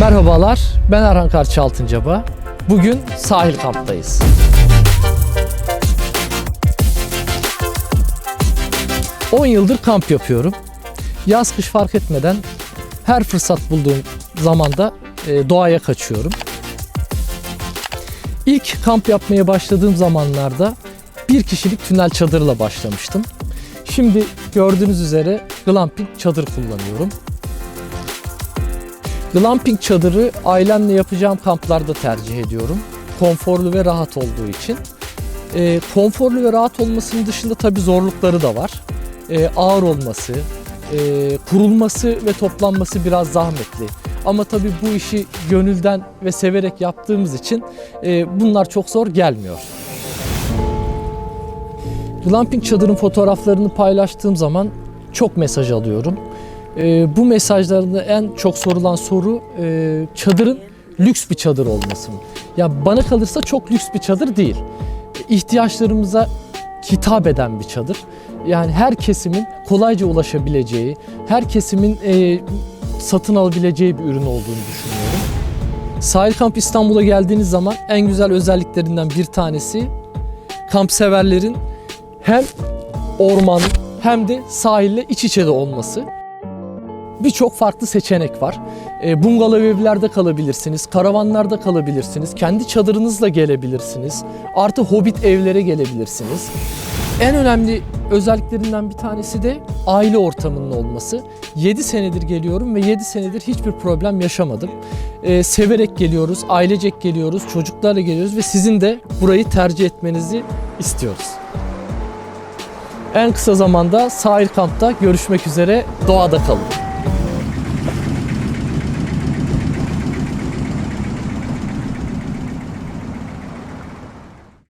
Merhabalar, ben Erhan Karçı Altıncaba. Bugün sahil kamptayız. ...10 yıldır kamp yapıyorum. Yaz kış fark etmeden her fırsat bulduğum zamanda e, doğaya kaçıyorum. İlk kamp yapmaya başladığım zamanlarda bir kişilik tünel çadırla başlamıştım. Şimdi gördüğünüz üzere glamping çadır kullanıyorum. Glamping çadırı ailemle yapacağım kamplarda tercih ediyorum. Konforlu ve rahat olduğu için. Ee, konforlu ve rahat olmasının dışında tabii zorlukları da var. Ee, ağır olması, e, kurulması ve toplanması biraz zahmetli. Ama tabii bu işi gönülden ve severek yaptığımız için e, bunlar çok zor gelmiyor. Glamping çadırın fotoğraflarını paylaştığım zaman çok mesaj alıyorum. Ee, bu mesajlarında en çok sorulan soru e, çadırın lüks bir çadır olması mı? Ya bana kalırsa çok lüks bir çadır değil. İhtiyaçlarımıza hitap eden bir çadır. Yani her kesimin kolayca ulaşabileceği, her kesimin e, satın alabileceği bir ürün olduğunu düşünüyorum. Sahil Kamp İstanbul'a geldiğiniz zaman en güzel özelliklerinden bir tanesi kamp severlerin hem orman hem de sahille iç içe de olması. Birçok farklı seçenek var. E, bungalov evlerde kalabilirsiniz, karavanlarda kalabilirsiniz, kendi çadırınızla gelebilirsiniz. Artı hobbit evlere gelebilirsiniz. En önemli özelliklerinden bir tanesi de aile ortamının olması. 7 senedir geliyorum ve 7 senedir hiçbir problem yaşamadım. E, severek geliyoruz, ailecek geliyoruz, çocuklarla geliyoruz ve sizin de burayı tercih etmenizi istiyoruz. En kısa zamanda sahil kampta görüşmek üzere. Doğada kalın.